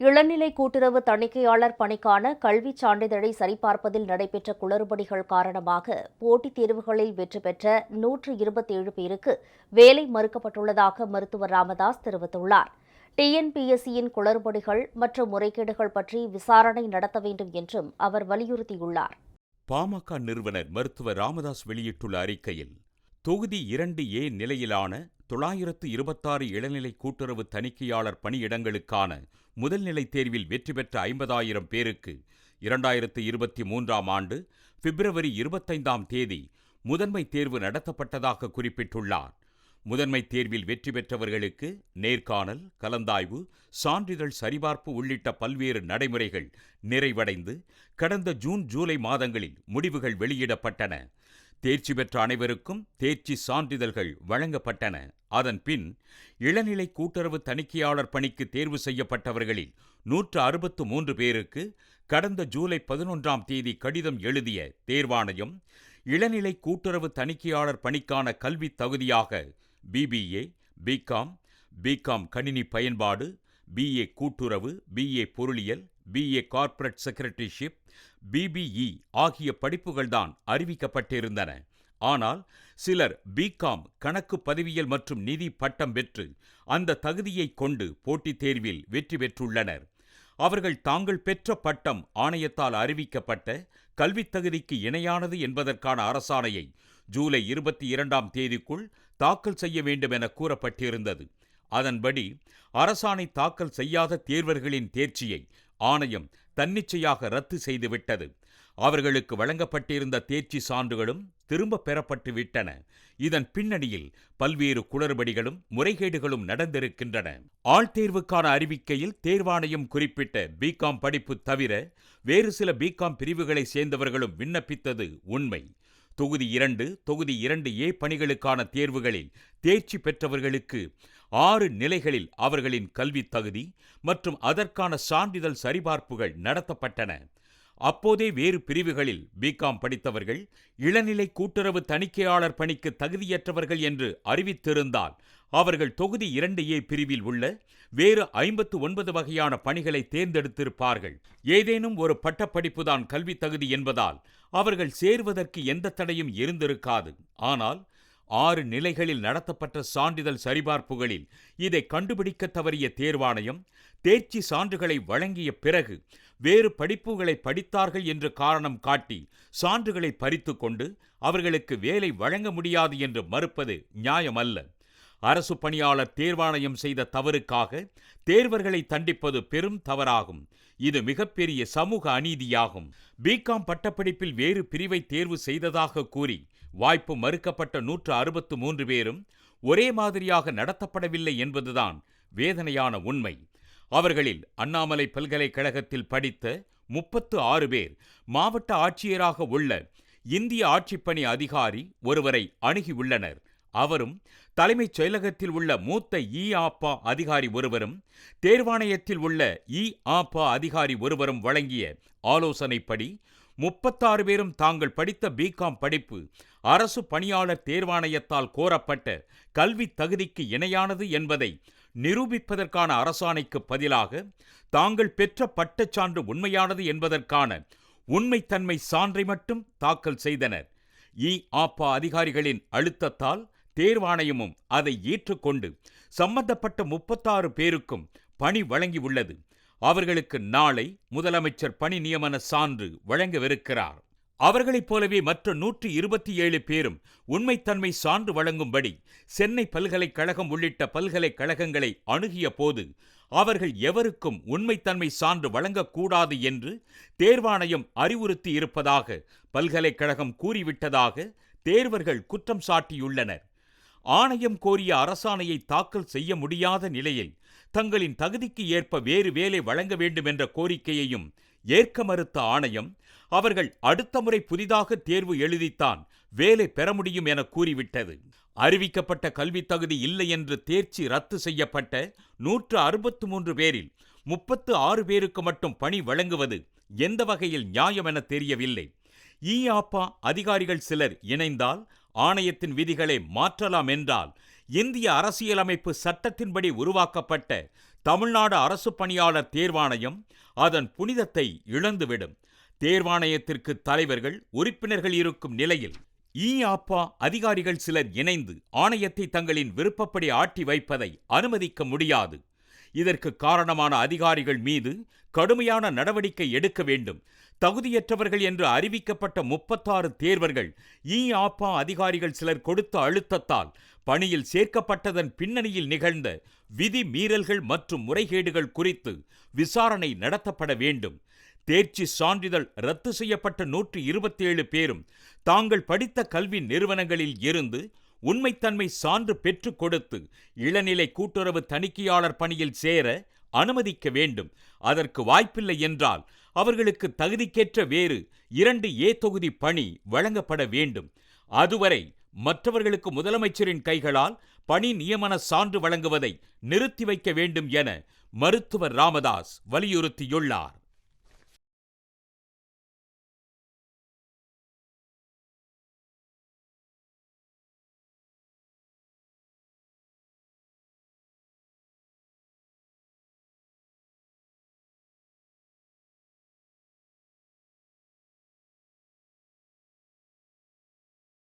இளநிலை கூட்டுறவு தணிக்கையாளர் பணிக்கான கல்விச் சான்றிதழை சரிபார்ப்பதில் நடைபெற்ற குளறுபடிகள் காரணமாக போட்டித் தேர்வுகளில் வெற்றி பெற்ற நூற்று இருபத்தேழு பேருக்கு வேலை மறுக்கப்பட்டுள்ளதாக மருத்துவர் ராமதாஸ் தெரிவித்துள்ளார். டிஎன்பிஎஸ்சியின் குளறுபடிகள் மற்றும் முறைகேடுகள் பற்றி விசாரணை நடத்த வேண்டும் என்றும் அவர் வலியுறுத்தியுள்ளார். பாமக நிறுவனர் மருத்துவர் ராமதாஸ் வெளியிட்டுள்ள அறிக்கையில் தொகுதி இரண்டு ஏ நிலையிலான தொள்ளாயிரத்து இருபத்தாறு இளநிலை கூட்டுறவு தணிக்கையாளர் பணியிடங்களுக்கான முதல்நிலை தேர்வில் வெற்றி பெற்ற ஐம்பதாயிரம் பேருக்கு இரண்டாயிரத்து இருபத்தி மூன்றாம் ஆண்டு பிப்ரவரி இருபத்தைந்தாம் தேதி முதன்மை தேர்வு நடத்தப்பட்டதாக குறிப்பிட்டுள்ளார். முதன்மை தேர்வில் வெற்றி பெற்றவர்களுக்கு நேர்காணல் கலந்தாய்வு சான்றிதழ் சரிபார்ப்பு உள்ளிட்ட பல்வேறு நடைமுறைகள் நிறைவடைந்து கடந்த ஜூன் ஜூலை மாதங்களில் முடிவுகள் வெளியிடப்பட்டன. தேர்ச்சி பெற்ற அனைவருக்கும் தேர்ச்சி சான்றிதழ்கள் வழங்கப்பட்டன. அதன் பின் இளநிலை கூட்டுறவு தணிக்கையாளர் பணிக்கு தேர்வு செய்யப்பட்டவர்களில் நூற்று அறுபத்து மூன்று பேருக்கு கடந்த ஜூலை பதினொன்றாம் தேதி கடிதம் எழுதிய தேர்வாணையம் இளநிலை கூட்டுறவு தணிக்கையாளர் பணிக்கான கல்வி தகுதியாக பிபிஏ பிகாம் பிகாம் கணினி பயன்பாடு பிஏ கூட்டுறவு பிஏ பொருளியல் பிஏ கார்ப்பரேட் செக்ரட்டரிஷிப் பிபிஇ ஆகிய படிப்புகள்தான் அறிவிக்கப்பட்டிருந்தன. ஆனால் சிலர் பிகாம் கணக்கு பதிவியல் மற்றும் நிதி பட்டம் பெற்று அந்த தகுதியை கொண்டு போட்டித் தேர்வில் வெற்றி பெற்றுள்ளனர். அவர்கள் தாங்கள் பெற்ற பட்டம் ஆணையத்தால் அறிவிக்கப்பட்ட கல்வித் தகுதிக்கு இணையானது என்பதற்கான அரசாணையை ஜூலை இருபத்தி இரண்டாம் தேதிக்குள் தாக்கல் செய்ய வேண்டும் என கூறப்பட்டிருந்தது. அதன்படி அரசாணை தாக்கல் செய்யாத தேர்வர்களின் தேர்ச்சியை ஆணையம் தன்னிச்சையாக ரத்து செய்துவிட்டது. அவர்களுக்கு வழங்கப்பட்டிருந்த தேர்ச்சி சான்றுகளும் திரும்ப பெறப்பட்டு விட்டன இதன் பின்னணியில் பல்வேறு குளறுபடிகளும் முறைகேடுகளும் நடந்திருக்கின்றன. ஆழ்தேர்வுக்கான அறிவிக்கையில் தேர்வாணையம் குறிப்பிட்ட பிகாம் படிப்பு தவிர வேறு சில பிகாம் பிரிவுகளை சேர்ந்தவர்களும் விண்ணப்பித்தது உண்மை. தொகுதி இரண்டு தொகுதி இரண்டு ஏ பணிகளுக்கான தேர்வுகளில் தேர்ச்சி பெற்றவர்களுக்கு ஆறு நிலைகளில் அவர்களின் கல்வித் தகுதி மற்றும் அதற்கான சான்றிதழ் சரிபார்ப்புகள் நடத்தப்பட்டன. அப்போதே வேறு பிரிவுகளில் பிகாம் படித்தவர்கள் இளநிலை கூட்டுறவு தணிக்கையாளர் பணிக்கு தகுதியற்றவர்கள் என்று அறிவித்திருந்தால் அவர்கள் தொகுதி இரண்டு ஏ பிரிவில் உள்ள வேறு ஐம்பத்து ஒன்பது வகையான பணிகளை தேர்ந்தெடுத்திருப்பார்கள். ஏதேனும் ஒரு பட்டப்படிப்புதான் கல்வி தகுதி என்பதால் அவர்கள் சேருவதற்கு எந்த தடையும் இருந்திருக்காது. ஆனால் ஆறு நிலைகளில் நடத்தப்பட்ட சான்றிதழ் சரிபார்ப்புகளில் இதை கண்டுபிடிக்க தவறிய தேர்வாணையம் தேர்ச்சி சான்றுகளை வழங்கிய பிறகு வேறு படிப்புகளை படித்தார்கள் என்று காரணம் காட்டி சான்றுகளை பறித்து கொண்டு அவர்களுக்கு வேலை வழங்க முடியாது என்று மறுப்பது நியாயமல்ல. அரசு பணியாளர் தேர்வாணையம் செய்த தவறுக்காக தேர்வர்களை தண்டிப்பது பெரும் தவறாகும். இது மிகப்பெரிய சமூக அநீதியாகும். பிகாம் பட்டப்படிப்பில் வேறு பிரிவை தேர்வு செய்ததாக கூறி வாய்ப்பு மறுக்கப்பட்ட நூற்று அறுபத்து மூன்று பேரும் ஒரே மாதிரியாக நடத்தப்படவில்லை என்பதுதான் வேதனையான உண்மை. அவர்களில் அண்ணாமலை பல்கலைக்கழகத்தில் படித்த முப்பத்து ஆறு பேர் மாவட்ட ஆட்சியராக உள்ள இந்திய ஆட்சிப்பணி அதிகாரி ஒருவரை அணுகியுள்ளனர் அவரும் தலைமைச் செயலகத்தில் உள்ள மூத்த இ ஆப்பா அதிகாரி ஒருவரும் தேர்வாணையத்தில் உள்ள இ ஆப்பா அதிகாரி ஒருவரும் வழங்கிய ஆலோசனைப்படி முப்பத்தாறு பேரும் தாங்கள் படித்த பிகாம் படிப்பு அரசு பணியாளர் தேர்வாணையத்தால் கோரப்பட்ட கல்வி தகுதிக்கு இணையானது என்பதை நிரூபிப்பதற்கான அரசாணைக்கு பதிலாக தாங்கள் பெற்ற பட்டச்சான்று உண்மையானது என்பதற்கான உண்மைத்தன்மை சான்றை மட்டும் தாக்கல் செய்தனர். இ. ஆப்பா அதிகாரிகளின் அழுத்தத்தால் தேர்வாணையமும் அதை ஏற்றுக்கொண்டு சம்பந்தப்பட்ட முப்பத்தாறு பேருக்கும் பணி வழங்கியுள்ளது. அவர்களுக்கு நாளை முதலமைச்சர் பணி நியமன சான்று வழங்கவிருக்கிறார். அவர்களைப் போலவே மற்ற நூற்றி இருபத்தி ஏழு பேரும் உண்மைத்தன்மை சான்று வழங்கும்படி சென்னை பல்கலைக்கழகம் உள்ளிட்ட பல்கலைக்கழகங்களை அணுகிய போது அவர்கள் எவருக்கும் உண்மைத்தன்மை சான்று வழங்கக்கூடாது என்று தேர்வாணையம் அறிவுறுத்தி இருப்பதாக பல்கலைக்கழகம் கூறிவிட்டதாக தேர்வர்கள் குற்றம் சாட்டியுள்ளனர். ஆணையம் கோரிய அரசாணையை தாக்கல் செய்ய முடியாத நிலையில் தங்களின் தகுதிக்கு ஏற்ப வேறு வேலை வழங்க வேண்டும் என்ற கோரிக்கையையும் ஏற்க மறுத்த ஆணையம் அவர்கள் அடுத்த முறை புதிதாக தேர்வு எழுதித்தான் வேலை பெற முடியும் என கூறிவிட்டது. அறிவிக்கப்பட்ட கல்வித் தகுதி இல்லை என்று தேர்ச்சி ரத்து செய்யப்பட்ட நூற்று அறுபத்து மூன்று பேரில் முப்பத்து ஆறு பேருக்கு மட்டும் பணி வழங்குவது எந்த வகையில் நியாயம் என தெரியவில்லை. இ ஆப்பா அதிகாரிகள் சிலர் இணைந்தால் ஆணையத்தின் விதிகளை மாற்றலாம் என்றால் இந்திய அரசியலமைப்பு சட்டத்தின்படி உருவாக்கப்பட்ட தமிழ்நாடு அரசு பணியாளர் தேர்வாணையம் அதன் புனிதத்தை இழந்துவிடும். தேர்வாணையத்திற்கு தலைவர்கள் உறுப்பினர்கள் இருக்கும் நிலையில் ஈ ஆப்பா அதிகாரிகள் சிலர் இணைந்து ஆணையத்தை தங்களின் விருப்பப்படி ஆட்டி வைப்பதை அனுமதிக்க முடியாது. இதற்கு காரணமான அதிகாரிகள் மீது கடுமையான நடவடிக்கை எடுக்க வேண்டும். தகுதியற்றவர்கள் என்று அறிவிக்கப்பட்ட முப்பத்தாறு தேர்வர்கள் இ ஆப்பா அதிகாரிகள் சிலர் கொடுத்த அழுத்தத்தால் பணியில் சேர்க்கப்பட்டதன் பின்னணியில் நிகழ்ந்த விதி மீறல்கள் மற்றும் முறைகேடுகள் குறித்து விசாரணை நடத்தப்பட வேண்டும். தேர்ச்சி சான்றிதழ் ரத்து செய்யப்பட்ட நூற்று இருபத்தேழு பேரும் தாங்கள் படித்த கல்வி நிறுவனங்களில் இருந்து உண்மைத்தன்மை சான்று பெற்றுக் கொடுத்து இளநிலை கூட்டுறவு தணிக்கையாளர் பணியில் சேர அனுமதிக்க வேண்டும். அதற்கு வாய்ப்பில்லை என்றால் அவர்களுக்கு தகுதிக்கேற்ற வேறு இரண்டு ஏ தொகுதி பணி வழங்கப்பட வேண்டும். அதுவரை மற்றவர்களுக்கு முதலமைச்சரின் கைகளால் பணி நியமன சான்று வழங்குவதை நிறுத்தி வைக்க வேண்டும் என மருத்துவர் ராமதாஸ் வலியுறுத்தியுள்ளார்.